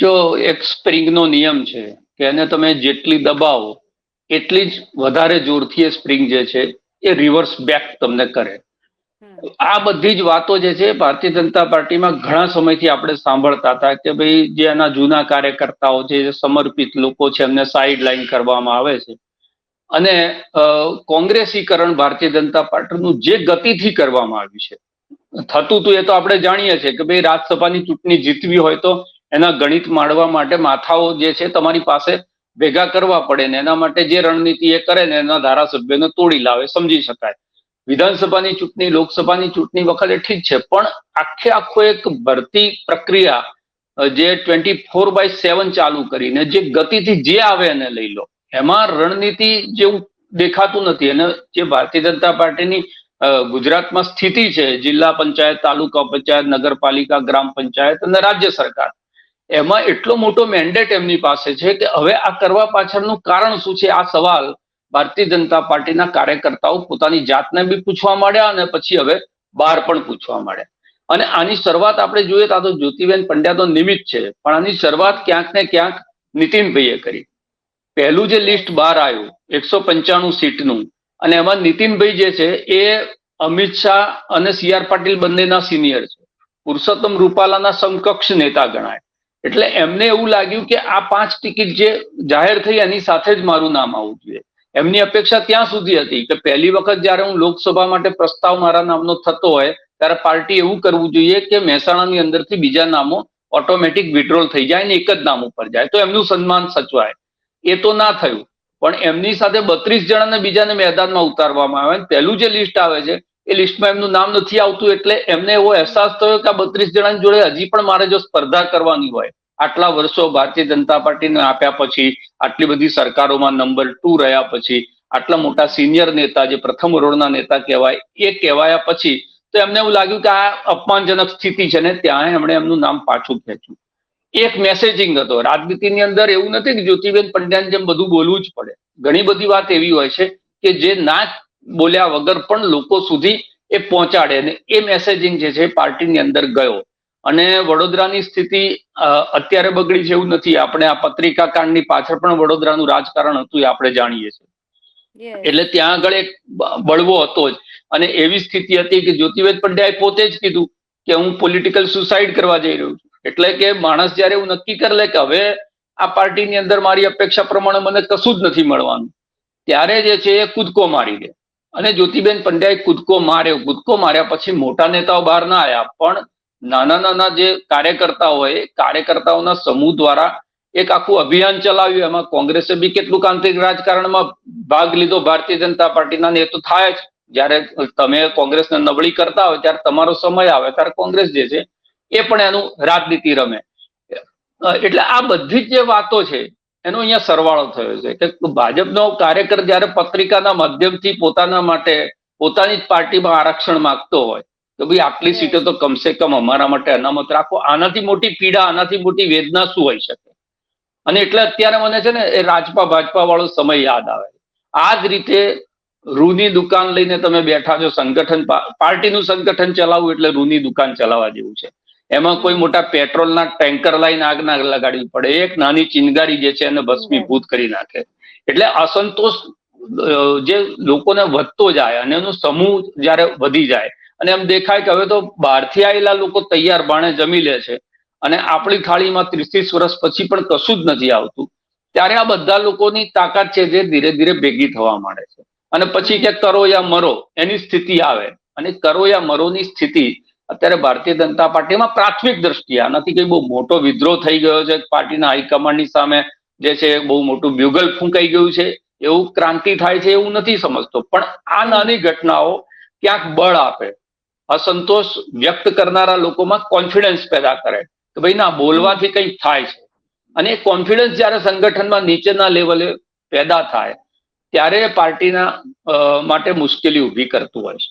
જો એક સ્પ્રિંગનો નિયમ છે કે એને તમે જેટલી દબાવો, એટલી જ વધારે જોરથી એ સ્પ્રિંગ જે છે એ રિવર્સ બેક તમને કરે. આ બધી જ વાતો જે છે ભારતીય જનતા પાર્ટીમાં ઘણા સમયથી આપણે સાંભળતા હતા કે ભાઈ જે એના જૂના કાર્યકર્તાઓ છે, જે સમર્પિત લોકો છે, એમને સાઈડ લાઈન કરવામાં આવે છે. અને કોંગ્રેસીકરણ ભારતીય જનતા પાર્ટીનું જે ગતિથી કરવામાં આવ્યું છે. થતું હતું એ તો આપણે જાણીએ છીએ કે ભાઈ રાજ્યસભાની ચૂંટણી જીતવી હોય તો એના ગણિત માંડવા માટે માથાઓ જે છે તમારી પાસે ભેગા કરવા પડે ને એના માટે જે રણનીતિ એ કરે ને એના ધારાસભ્યને તોડી લાવે, સમજી શકાય. વિધાનસભાની ચૂંટણી, લોકસભાની ચૂંટણી વખતે ઠીક છે, પણ આખે આખો એક ભરતી પ્રક્રિયા જે ટ્વેન્ટી ફોર બાય સેવન ચાલુ કરીને જે ગતિથી જે આવે એને લઈ લો. એમાં રણનીતિ જેવું દેખાતું નથી. અને જે ભારતીય જનતા પાર્ટીની ગુજરાતમાં સ્થિતિ છે, જિલ્લા પંચાયત, તાલુકા પંચાયત, નગરપાલિકા, ગ્રામ પંચાયત અને રાજ્ય સરકાર. એમાં એટલો મોટો મેન્ડેટ એમની પાસે છે કે હવે આ કરવા પાછળનું કારણ શું છે? આ સવાલ ભારતીય જનતા પાર્ટીના કાર્યકર્તાઓ પોતાની જાતને બી પૂછવા માંડ્યા અને પછી હવે બહાર પણ પૂછવા માંડ્યા. અને આની શરૂઆત આપણે જોઈએ તો આ તો જ્યોતિબેન પંડ્યા તો નિમિત્ત છે. પણ આની શરૂઆત ક્યાંક ને ક્યાંક નીતિનભાઈએ કરી. પહેલું જે લિસ્ટ બહાર આવ્યું, એકસો પંચાણું સીટનું, અને એમાં નીતિનભાઈ જે છે એ અમિત શાહ અને સી આર પાટીલ બંનેના સિનિયર છે. પુરુષોત્તમ રૂપાલાના સમકક્ષ નેતા ગણાય. એટલે એમને એવું લાગ્યું કે આ પાંચ ટિકિટ જે જાહેર થઈ એની સાથે જ મારું નામ આવવું જોઈએ. એમની અપેક્ષા ત્યાં સુધી હતી કે પહેલી વખત જ્યારે હું લોકસભા માટે પ્રસ્તાવ મારા નામનો થતો હોય, ત્યારે પાર્ટી એવું કરવું જોઈએ કે મહેસાણાની અંદરથી બીજા નામો ઓટોમેટિક વિડ્રોલ થઈ જાય ને એક જ નામ ઉપર જાય. તો એમનું સન્માન સચવાય. એ તો ના થયું. પણ એમની સાથે બત્રીસ જણાને બીજાને મેદાનમાં ઉતારવામાં આવે પહેલું જે લિસ્ટ આવે છે એ લિસ્ટમાં એમનું નામ નથી આવતું એટલે એમને એવો અહેસાસ થયો કે આ બત્રીસ જણાની જોડે હજી પણ મારે જો સ્પર્ધા કરવાની હોય, આટલા વર્ષો ભારતીય જનતા પાર્ટીને આપ્યા પછી, આટલી બધી સરકારોમાં નંબર ટુ રહ્યા પછી, આટલા મોટા સિનિયર નેતા જે પ્રથમ રોડના નેતા કહેવાય, એ કહેવાયા પછી તો એમને એવું લાગ્યું કે આ અપમાનજનક સ્થિતિ છે ને ત્યાં એમણે એમનું નામ પાછું ખેંચ્યું. એક મેસેજિંગ હતો, રાજનીતિની અંદર એવું નથી કે જ્યોતિબેન પંડ્યાને જેમ બધું બોલવું જ પડે. ઘણી બધી વાત એવી હોય છે કે જે ના બોલ્યા વગર પણ લોકો સુધી એ પહોંચાડે અને એ મેસેજિંગ જે છે પાર્ટીની અંદર ગયો. અને વડોદરાની સ્થિતિ અત્યારે બગડી છે એવું નથી. આપણે આ પત્રિકા કાંડની પાછળ પણ વડોદરાનું રાજકારણ હતું એ આપણે જાણીએ છીએ. એટલે ત્યાં આગળ એક બળવો હતો જ. અને એવી સ્થિતિ હતી કે જ્યોતિવેદ પંડ્યાએ પોતે જ કીધું કે હું પોલિટિકલ સુસાઇડ કરવા જઈ રહ્યો છું. એટલે કે માણસ જ્યારે એવું નક્કી કરી લે કે હવે આ પાર્ટીની અંદર મારી અપેક્ષા પ્રમાણે મને કશું જ નથી મળવાનું ત્યારે જે છે એ કૂદકો મારી દે. અને જ્યોતિબેન પંડ્યાએ કૂદકો માર્યો. કૂદકો માર્યા પછી મોટા નેતાઓ બહાર ના આવ્યા. પણ નાના નાના જે કાર્યકર્તાઓ હોય કાર્યકર્તાઓના સમૂહ દ્વારા એક આખું અભિયાન ચલાવ્યું. એમાં કોંગ્રેસે બી કેટલું આંતરિક રાજકારણમાં ભાગ લીધો. ભારતીય જનતા પાર્ટીના ને તો થાય જ. જ્યારે તમે કોંગ્રેસને નબળી કરતા હોય, ત્યારે તમારો સમય આવે. ત્યારે કોંગ્રેસ જે છે, એ પણ એનું રાજનીતિ રમે. એટલે આ બધી જ જે વાતો છે એનો અહીંયા સરવાળો થયો છે કે ભાજપનો કાર્યકર જ્યારે પત્રિકાના માધ્યમથી પોતાના માટે પોતાની જ પાર્ટીમાં આરક્ષણ માંગતો હોય તો ભાઈ આટલી સીટો તો કમસે કમ અમારા માટે અનામત રાખો. આનાથી મોટી પીડા આનાથી મોટી વેદના શું હોઈ શકે? અને એટલે અત્યારે મને છે ને એ રાજપા ભાજપા વાળો સમય યાદ આવે. આ જ રીતે રૂની દુકાન લઈને તમે બેઠા છો સંગઠન પાર્ટીનું સંગઠન ચલાવવું એટલે રૂની દુકાન ચલાવવા જેવું છે. એમાં કોઈ મોટા પેટ્રોલના ટેન્કર લાઈન આગ ના લગાડવી પડે. એક નાની ચિનગારી જે છે એને ભસ્મીભૂત કરી નાખે. એટલે અસંતોષ જે લોકોને વધતો જાય અને એનો સમૂહ જ્યારે વધી જાય અને એમ દેખાય કે હવે તો બહારથી આવેલા લોકો તૈયાર બાણે જમી લે છે અને આપણી થાળીમાં ત્રીસ ત્રીસ વર્ષ પછી પણ કશું જ નથી આવતું ત્યારે આ બધા લોકોની તાકાત છે જે ધીરે ધીરે ભેગી થવા માંડે છે. અને પછી કે કરો યા મરો એની સ્થિતિ આવે અને કરો યા મરોની સ્થિતિ અત્યારે ભારતીય જનતા પાર્ટીમાં પ્રાથમિક દ્રષ્ટિએ આનાથી કઈ બહુ મોટો વિદ્રોહ થઈ ગયો છે, પાર્ટીના હાઈકમાન્ડની સામે જે છે બહુ મોટું બ્યુગલ ફૂંકાઈ ગયું છે, એવું ક્રાંતિ થાય છે એવું નથી સમજતો. પણ આ નાની ઘટનાઓ ક્યાંક બળ આપે. અસંતોષ વ્યક્ત કરનારા લોકોમાં કોન્ફિડન્સ પેદા કરે કે ભાઈ ના, બોલવાથી કંઈક થાય છે. અને એ કોન્ફિડન્સ જ્યારે સંગઠનમાં નીચેના લેવલે પેદા થાય, ત્યારે પાર્ટીના માટે મુશ્કેલી ઊભી કરતું હોય છે.